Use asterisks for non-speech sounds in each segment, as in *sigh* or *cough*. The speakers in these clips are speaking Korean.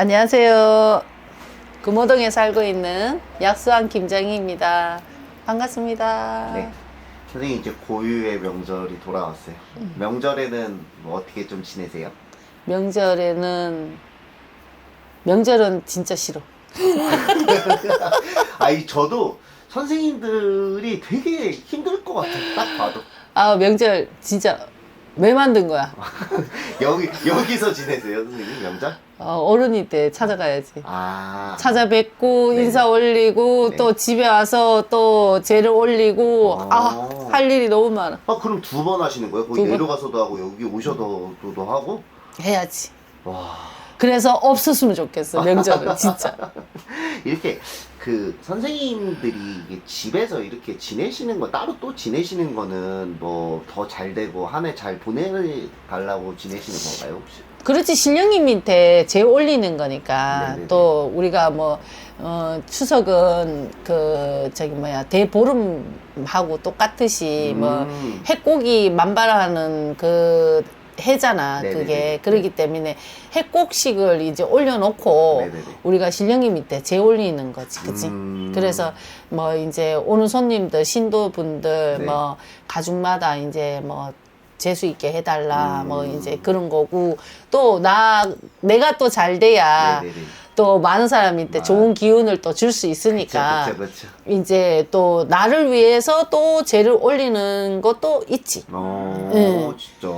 안녕하세요. 금호동에 살고 있는 약수한 김정희입니다. 반갑습니다. 네. 선생님 이제 고유의 명절이 돌아왔어요. 음. 명절에는 뭐 어떻게 좀 지내세요? 명절에는 명절은 진짜 싫어. *laughs* 아이 저도 선생님들이 되게 힘들 것 같아요. 딱 봐도 아 명절 진짜 왜 만든 거야? *laughs* 여기 여기서 지내세요, 선생님 명절? 어, 어른이 때 찾아가야지. 아 찾아뵙고 네. 인사 올리고 네. 또 집에 와서 또 제를 올리고 어. 아 할 일이 너무 많아. 아 그럼 두 번 하시는 거예요? 거기 두 번. 내려가서도 하고 여기 오셔서도 하고? 해야지. 와 그래서 없었으면 좋겠어 명절은 *laughs* 진짜. 이렇게 그 선생님들이 이게 집에서 이렇게 지내시는 거 따로 또 지내시는 거는 뭐 더 잘 되고 한 해 잘 보내달라고 지내시는 건가요 혹시? 그렇지 신령님 밑에 재 올리는 거니까 네네네. 또 우리가 뭐 어, 추석은 그 저기 뭐야 대보름하고 똑같듯이 뭐 음. 핵고기 만발하는 그 해잖아 네네네. 그게 그러기 때문에 핵곡식을 이제 올려놓고 네네네. 우리가 신령님 밑에 재 올리는 거지 그치 음. 그래서 뭐 이제 오는 손님들 신도분들 네. 뭐 가족마다 이제 뭐 재수 있게 해달라 음. 뭐 이제 그런 거고 또 나 내가 또 잘 돼야 네네네. 또 많은 사람한테 아. 좋은 기운을 또 줄 수 있으니까 그렇죠, 그렇죠. 이제 또 나를 위해서 또 재를 올리는 것도 있지. 어, 응. 진짜.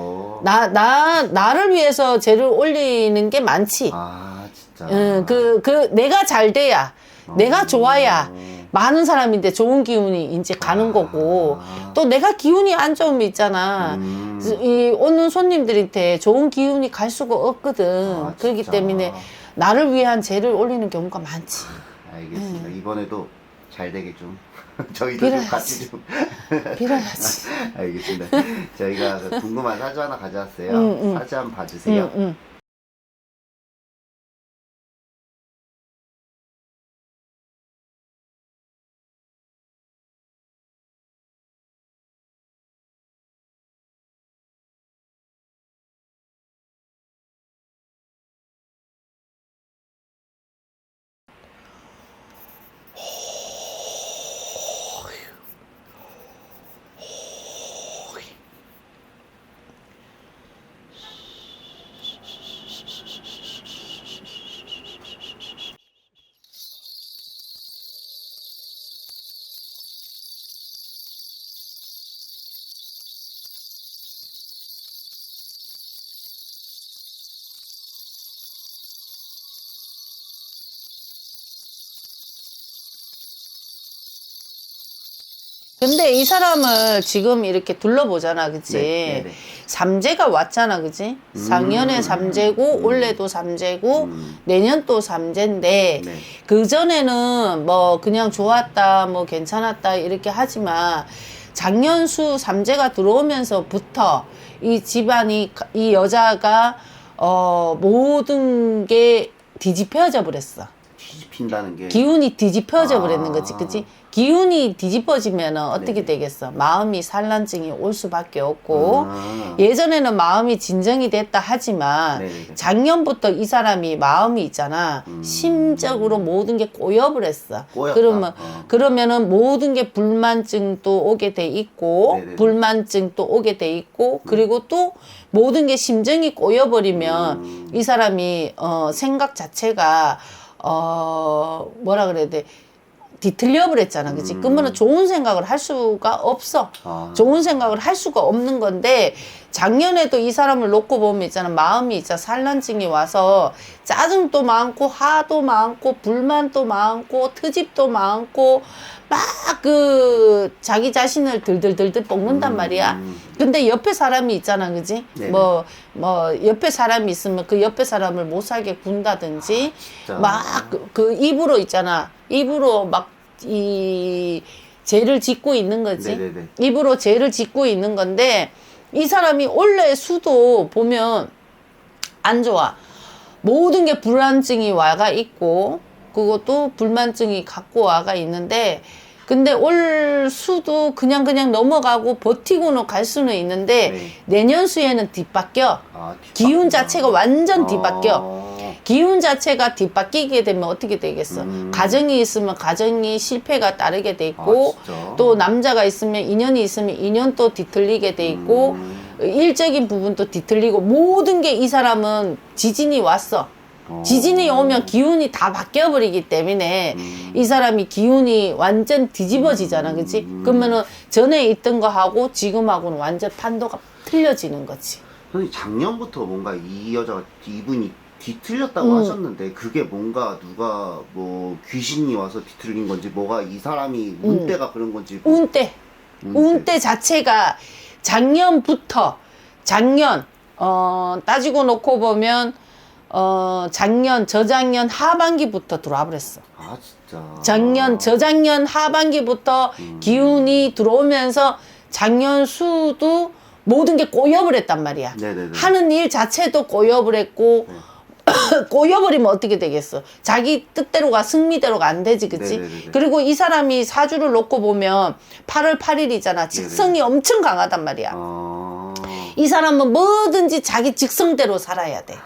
나, 나, 나를 위해서 재를 올리는 게 많지. 아, 진짜. 응, 그, 그, 내가 잘 돼야, 내가 좋아야, 어. 많은 사람인데 좋은 기운이 이제 가는 아. 거고, 또 내가 기운이 안 좋으면 있잖아. 음. 이 오는 손님들한테 좋은 기운이 갈 수가 없거든. 아, 그렇기. 때문에 나를 위한 재를 올리는 경우가 많지. 알겠습니다. 음. 이번에도 잘 되게 좀 *laughs* 저희도 좀 빌어야지. 같이 좀 *laughs* 빌어야지. *laughs* 알겠습니다. 저희가 그 궁금한 사주 하나 가져왔어요. 응, 응. 사주 한번 봐주세요. 응, 응. 근데 이 사람을 지금 이렇게 둘러보잖아, 그치? 네, 네, 네. 삼재가 왔잖아, 그치? 작년에 음. 삼재고, 음. 올해도 삼재고, 음. 내년 또 삼재인데, 네. 그전에는 뭐 그냥 좋았다, 뭐 괜찮았다, 이렇게 하지만, 작년 수 삼재가 들어오면서부터 이 집안이, 이 여자가, 어, 모든 게 뒤집혀져 버렸어. 뒤집힌다는 게 기운이 뒤집혀져 아. 버리는 거지, 그치? 기운이 뒤집어지면 어떻게 네네. 되겠어? 마음이 산란증이 올 수밖에 없고, 아. 예전에는 마음이 진정이 됐다 하지만, 네네네. 작년부터 이 사람이 마음이 있잖아. 음. 심적으로 모든 게 꼬여버렸어. 꼬였다. 그러면, 어. 그러면은 모든 게 불만증도 오게 돼 있고, 네네네. 불만증도 오게 돼 있고, 그리고 또 모든 게 심정이 꼬여버리면 음. 이 사람이, 어, 생각 자체가, 어, 뭐라 그래야 돼. 뒤틀려 버렸잖아. 그치? 음. 그러면 좋은 생각을 할 수가 없어. 아. 좋은 생각을 할 수가 없는 건데 작년에도 이 사람을 놓고 보면 있잖아 마음이 있잖아 산란증이 와서 짜증도 많고 화도 많고 불만도 많고 트집도 많고 막 그 자기 자신을 들들들들 볶는단 음. 말이야 근데 옆에 사람이 있잖아 그지 네네. 뭐 뭐 옆에 사람이 있으면 그 옆에 사람을 못 살게 군다든지 진짜. 막그 입으로 있잖아 입으로 막 이 죄를 짓고 있는 거지 네네네. 입으로 죄를 짓고 있는 건데 이 사람이 원래 수도 보면 안 좋아. 모든 게 불안증이 와가 있고 그것도 불만증이 갖고 와가 있는데 근데 올 수도 그냥 그냥 넘어가고 버티고는 갈 수는 있는데 네. 내년 수에는 뒤바뀌어. 아, 기운. 자체가 완전 뒤바뀌어. 어. 기운 자체가 뒷바뀌게 되면 어떻게 되겠어? 음. 가정이 있으면 가정이 실패가 따르게 돼 있고 아? 또 남자가 있으면 인연이 있으면 인연 또 뒤틀리게 돼 있고 음. 일적인 부분도 뒤틀리고 모든 게 이 사람은 지진이 왔어. 어. 지진이 오면 기운이 다 바뀌어 버리기 때문에 음. 이 사람이 기운이 완전 뒤집어지잖아, 그치? 음. 그러면은 전에 있던 거 하고 지금하고는 완전 판도가 틀려지는 거지. 선생님 작년부터 뭔가 이 여자가 이분이 뒤틀렸다고 음. 하셨는데 그게 뭔가 누가 뭐 귀신이 와서 뒤틀린 건지 뭐가 이 사람이 운때가 그런 건지 뭐 운때, 운때. 운때 자체가 작년부터 작년 어 따지고 놓고 보면 어 작년 저작년 하반기부터 들어와 버렸어. 아 진짜 작년 저작년 하반기부터 음. 기운이 들어오면서 작년 수도 모든 게 꼬여버렸단 말이야. 네네네 하는 일 자체도 꼬여버렸고 네. *laughs* 꼬여버리면 어떻게 되겠어? 자기 뜻대로가 승리대로가 안 되지, 그치? 네네네네. 그리고 이 사람이 사주를 놓고 보면 8월 8일이잖아. 직성이 엄청 강하단 말이야. 아 이 사람은 뭐든지 자기 직성대로 살아야 돼.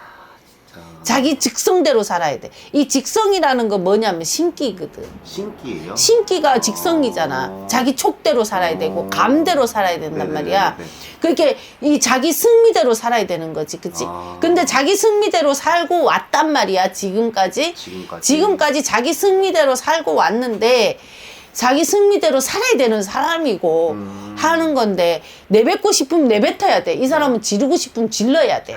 자기 직성대로 살아야 돼. 이 직성이라는 건 뭐냐면 신기거든. 신기해요 신기가 직성이잖아. 어. 자기 촉대로 살아야 되고 감대로 살아야 된단 말이야. 네네네네. 그렇게 이 자기 승리대로 살아야 되는 거지, 그치? 아. 근데 자기 승리대로 살고 왔단 말이야, 지금까지. 지금까지 지금까지 자기 승리대로 살고 왔는데 자기 승리대로 살아야 되는 사람이고 음. 하는 건데 내뱉고 싶으면 내뱉어야 돼. 이 사람은 지르고 싶으면 질러야 돼.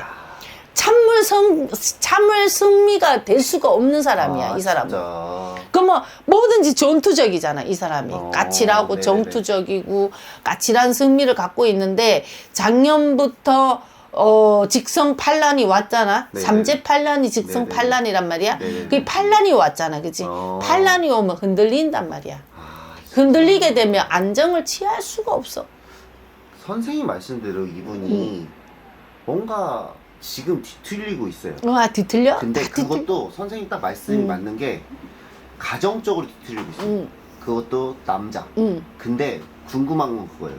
참물 성 참을 승리가 될 수가 없는 사람이야, 아, 이 사람은. 진짜. 그러면 뭐든지 전투적이잖아, 이 사람이. 어, 까칠하고 네네네. 정투적이고 까칠한 승리를 갖고 있는데 작년부터 어 직성 판란이 왔잖아. 네네. 삼재 판란이 직성 네네. 판란이란 말이야. 네네. 그 판란이 왔잖아, 그치? 어. 판란이 오면 흔들린단 말이야. 아, 흔들리게 되면 안정을 취할 수가 없어. 선생님 말씀대로 이분이 뭔가 지금 뒤틀리고 있어요. 와 뒤틀려? 근데 다 뒤틀- 그것도 선생님 딱 말씀이 음. 맞는 게 가정적으로 뒤틀리고 있어요. 응, 그것도 남자. 응. 근데 궁금한 건 그거예요.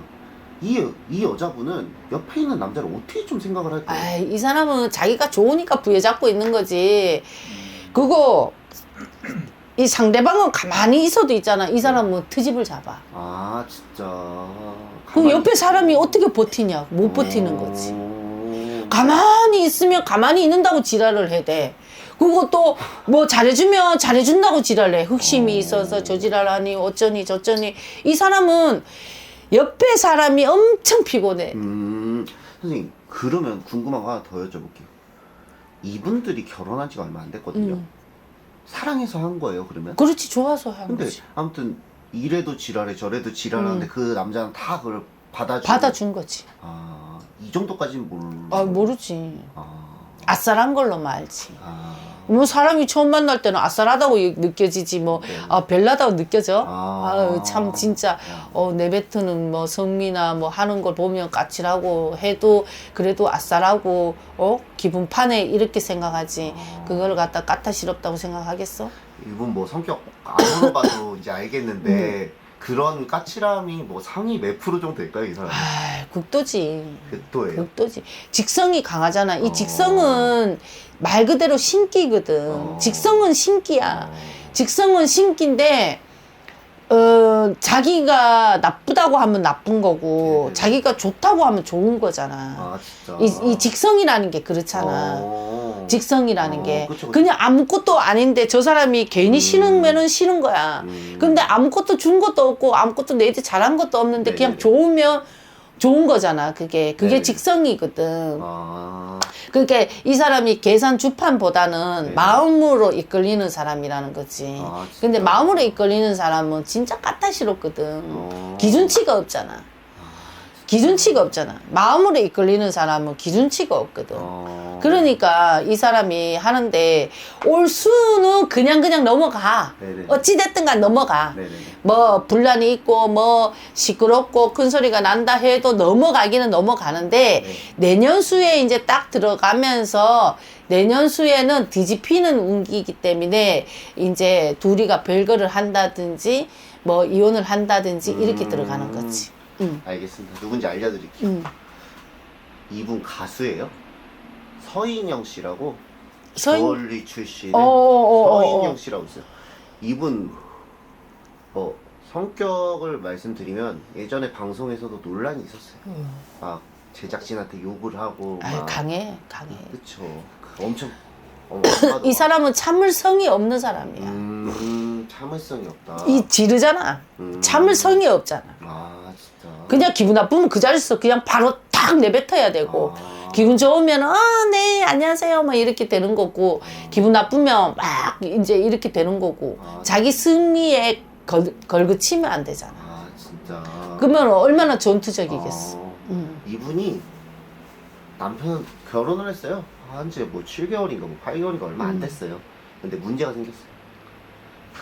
이, 이 여자분은 옆에 있는 남자를 어떻게 좀 생각을 할까요? 아, 이 사람은 자기가 좋으니까 부여잡고 있는 거지. 그거 이 상대방은 가만히 있어도 있잖아. 이 사람은 트집을 잡아. 아 진짜. 그 가만히 옆에 사람이. 어떻게 버티냐? 못 버티는 거지. 오. 가만히 있으면 가만히 있는다고 지랄을 해 돼. 그리고 또 뭐 잘해주면 잘해준다고 지랄해. 흑심이 어. 있어서 저 지랄하니 어쩌니 저쩌니. 이 사람은 옆에 사람이 엄청 피곤해. 음 선생님 그러면 궁금한 거 하나 더 여쭤볼게요. 이분들이 결혼한 지가 얼마 안 됐거든요. 음. 사랑해서 한 거예요 그러면? 그렇지 좋아서 한 근데 거지. 아무튼 이래도 지랄해 저래도 지랄하는데 음. 그 남자는 다 그걸 받아주고 받아준 거지. 아, 이 정도까지는 모르 아 모르지. 아, 아싸란 걸로만 알지. 아, 뭐 사람이 처음 만날 때는 아싸라다고 느껴지지 뭐 네. 아 별나다고 느껴져. 아. 아유 참 진짜 어 내뱉는 뭐 성미나 뭐 하는 걸 보면 까칠하고 해도 그래도 아싸라고 어 기분 파네 이렇게 생각하지. 아. 그걸 갖다 까탈스럽다고 생각하겠어? 이분 뭐 성격 안 물어봐도 이제 알겠는데 음. 그런 까칠함이 뭐 상위 몇 프로 정도 될까요 이 사람? 아 극도지. 백도예요. 극도지. 직성이 강하잖아. 이 어. 직성은 말 그대로 신기거든. 어. 직성은 신기야. 어. 직성은 신기인데 어 자기가 나쁘다고 하면 나쁜 거고 네네. 자기가 좋다고 하면 좋은 거잖아. 아 진짜. 이, 이 직성이라는 게 그렇잖아. 어. 직성이라는 어, 게 그쵸, 그쵸. 그냥 아무것도 아닌데 저 사람이 괜히 음. 싫으면은 싫은 거야. 음. 근데 아무것도 준 것도 없고 아무것도 내한테 잘한 것도 없는데 그냥 네네네. 좋으면 좋은 거잖아. 그게 그게 네네. 직성이거든. 아, 그러니까 이 사람이 계산 주판보다는 네. 마음으로 이끌리는 사람이라는 거지. 아? 근데 마음으로 이끌리는 사람은 진짜 까탈스럽거든. 어. 기준치가 없잖아. 기준치가 없잖아. 마음으로 이끌리는 사람은 기준치가 없거든. 어. 그러니까 이 사람이 하는데 올 수는 그냥 그냥 넘어가. 네네. 어찌 됐든 간 넘어가. 네네. 뭐 분란이 있고 뭐 시끄럽고 큰 소리가 난다 해도 넘어가기는 넘어가는데 네. 내년 수에 이제 딱 들어가면서 내년 수에는 뒤집히는 운기이기 때문에 이제 둘이가 별거를 한다든지 뭐 이혼을 한다든지 이렇게 음. 들어가는 거지. 응. 알겠습니다. 누군지 알려드릴게요. 응. 이분 가수예요. 서인영 씨라고 서인 주얼리 출신의 어, 어, 어, 어, 서인영 어. 씨라고 있어요. 이분 어 성격을 말씀드리면 예전에 방송에서도 논란이 있었어요. 막 제작진한테 욕을 하고 아막 강해 강해. 그쵸. 그 엄청 어, 이 사람은 참을성이 없는 사람이야. 음 참을성이 없다. 이 지르잖아. 음. 참을성이 없잖아. 아. 그냥 기분 나쁘면 그 자리에서 그냥 바로 탁 내뱉어야 되고 아. 기분 좋으면 아네 안녕하세요 막 이렇게 되는 거고 기분 나쁘면 막 이제 이렇게 되는 거고 아. 자기 승리에 걸, 걸그치면 안 되잖아. 아 진짜. 그러면 얼마나 전투적이겠어. 어, 음. 이분이 남편 결혼을 했어요. 한지 뭐 7개월인가 뭐 8개월인가 얼마 안 음. 됐어요. 근데 문제가 생겼어요.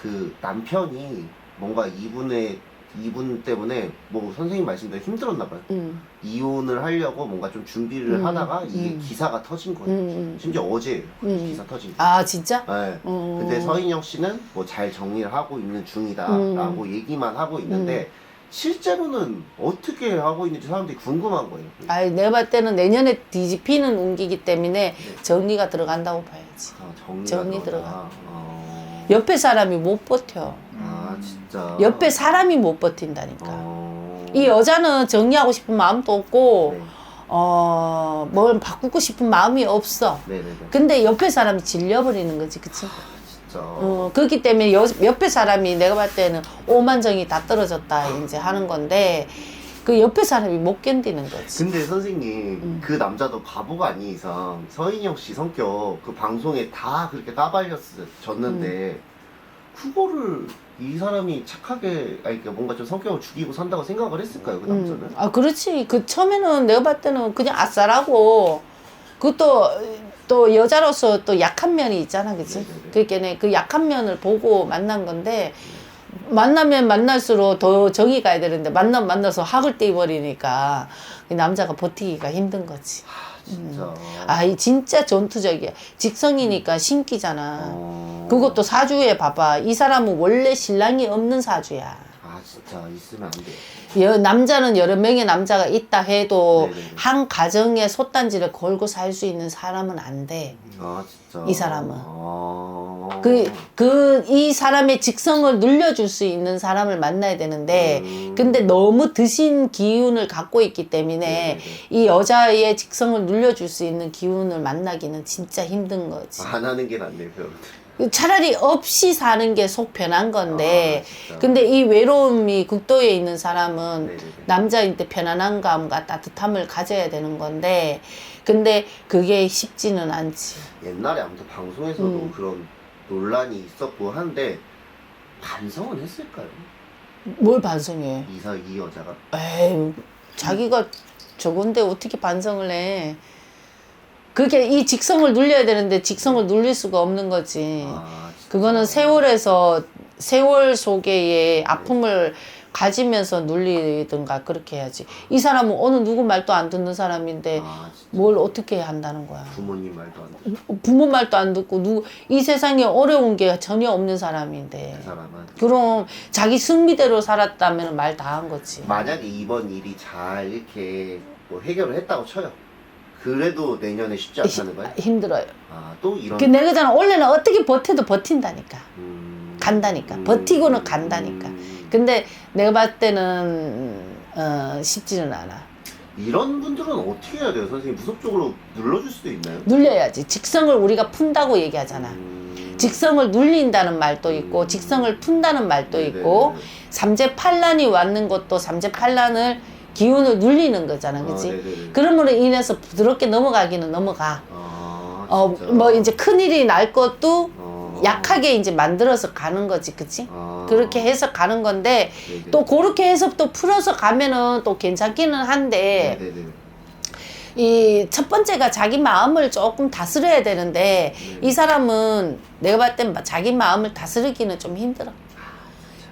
그 남편이 뭔가 이분의 이분 때문에 뭐 선생님 말씀대로 힘들었나 봐요. 음, 이혼을 하려고 뭔가 좀 준비를 음, 하다가 이게 음. 기사가 터진 음, 거예요. 음. 심지어 어제 음. 기사 터진 거. 아 진짜? 네. 음. 근데 서인영 씨는 뭐 잘 정리를 하고 있는 중이다라고 음. 얘기만 하고 있는데 실제로는 어떻게 하고 있는지 사람들이 궁금한 거예요. 아이 내가 봤을 때는 내년에 뒤집히는 운기기 때문에 네. 정리가 들어간다고 봐야지. 아, 정리가 정리 들어가. 어... 옆에 사람이 못 버텨. 아 진짜. 옆에 사람이 못 버틴다니까. 어... 이 여자는 정리하고 싶은 마음도 없고 네. 어, 뭘 바꾸고 싶은 마음이 없어. 네네네. 근데 옆에 사람이 질려버리는 거지, 그치? 진짜. 어, 그렇기 때문에 여, 옆에 사람이 내가 봤을 때는 오만정이 다 떨어졌다, 이제 하는 건데, 그 옆에 사람이 못 견디는 거지. 근데 선생님 음. 그 남자도 바보가 아닌 이상 서인영 씨 성격 그 방송에 다 그렇게 까발렸었는데 음. 그거를 이 사람이 착하게 아니 그러니까 뭔가 좀 성격을 죽이고 산다고 생각을 했을까요 그 남자는? 음. 아, 그렇지. 그 처음에는 내가 봤을 때는 그냥 아싸라고, 그것도 또 여자로서 또 약한 면이 있잖아, 그치? 네네네. 그러니까 그 약한 면을 보고 만난 건데, 만나면 만날수록 더 정이 가야 되는데, 만나면 만나서 학을 떼버리니까, 그 남자가 버티기가 힘든 거지. 진짜. 아, 이 진짜 전투적이야. 직성이니까 신기잖아. 어... 그것도 사주에 봐봐. 이 사람은 원래 신랑이 없는 사주야. 아 진짜 있으면 안 돼. 여, 남자는 여러 명의 남자가 있다 해도 네네네. 한 가정에 솥단지를 걸고 살 수 있는 사람은 안 돼. 아 진짜. 이 사람은. 아... 그, 그, 이 사람의 직성을 눌려줄 수 있는 사람을 만나야 되는데, 음. 근데 너무 드신 기운을 갖고 있기 때문에, 네네네. 이 여자의 직성을 눌려줄 수 있는 기운을 만나기는 진짜 힘든 거지. 안 하는 게 낫네요 여러분들. 차라리 없이 사는 게 속 편한 건데, 아, 진짜. 근데 이 외로움이 극도에 있는 사람은 네네네. 남자인데 편안함과 따뜻함을 가져야 되는 건데, 근데 그게 쉽지는 않지. 옛날에 아무튼 방송에서도 음. 그런 논란이 있었고 한데 반성은 했을까요? 뭘 반성해? 이사 이 여자가 에이, 자기가 저건데 어떻게 반성을 해? 그게 이 직성을 눌려야 되는데 직성을 눌릴 수가 없는 거지. 아. 그거는 세월에서 세월 속에의 아픔을 가지면서 눌리든가 그렇게 해야지. 이 사람은 어느 누구 말도 안 듣는 사람인데 아. 뭘 어떻게 한다는 거야. 부모님 말도 안 듣고 부모 말도 안 듣고 누구 이 세상에 어려운 게 전혀 없는 사람인데. 그 사람은 그럼 자기 승리대로 살았다면 말 다 한 거지. 만약에 이번 일이 잘 이렇게 뭐 해결을 했다고 쳐요. 그래도 내년에 쉽지 않다는 거예요? 힘들어요. 아, 또 이런 그 내가 잖아 원래는 어떻게 버텨도 버틴다니까. 음, 간다니까. 버티고는 간다니까. 음. 근데 내가 봤을 때는 어, 쉽지는 않아. 이런 분들은 어떻게 해야 돼요, 선생님? 무속적으로 눌러줄 수도 있나요? 눌려야지. 직성을 우리가 푼다고 얘기하잖아. 음. 직성을 눌린다는 말도 있고 음. 직성을 푼다는 말도 네네네. 있고 삼재팔란이 왔는 것도 삼재팔란을 기운을 눌리는 거잖아, 아, 그렇지? 네네네. 그러므로 인해서 부드럽게 넘어가기는 넘어가. 아, 어, 진짜. 뭐 이제 큰 일이 날 것도 어. 약하게 이제 만들어서 가는 거지, 그치? 아. 그렇게 해서 가는 건데 네네. 또 그렇게 해서 또 풀어서 가면은 또 괜찮기는 한데 네네네. 이첫 번째가 자기 마음을 조금 다스려야 되는데 네. 이 사람은 내가 봤을 땐 자기 마음을 다스리기는 좀 힘들어.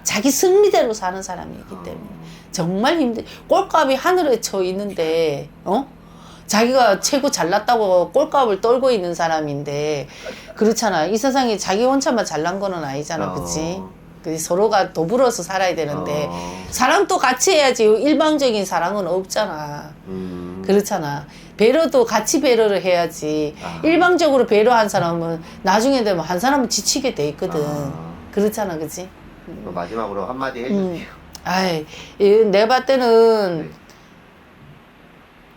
자기 승리대로 사는 사람이기 때문에 정말 힘들. 꼴값이 하늘에 쳐 있는데 어? 자기가 최고 잘났다고 꼴값을 떨고 있는 사람인데 그렇잖아. 이 세상에 자기 혼자만 잘난 거는 아니잖아, 그렇지? 어. 그 서로가 더불어서 살아야 되는데 어. 사랑도 같이 해야지 일방적인 사랑은 없잖아. 음. 그렇잖아. 배려도 같이 배려를 해야지. 아. 일방적으로 배려한 사람은 나중에 되면 한 사람은 지치게 돼 있거든. 아. 그렇잖아, 그지? 그럼 마지막으로 한마디 음. 해주세요. 아이, 이 내가 봤을 때는 네.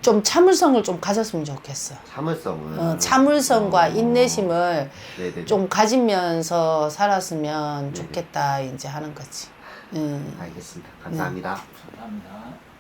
좀 참을성을 좀 가졌으면 좋겠어. 참을성은. 어, 참을성과 어. 인내심을 네네. 좀 가지면서 살았으면 네네. 좋겠다, 이제 하는 거지. 음. 알겠습니다. 감사합니다. 네. 감사합니다.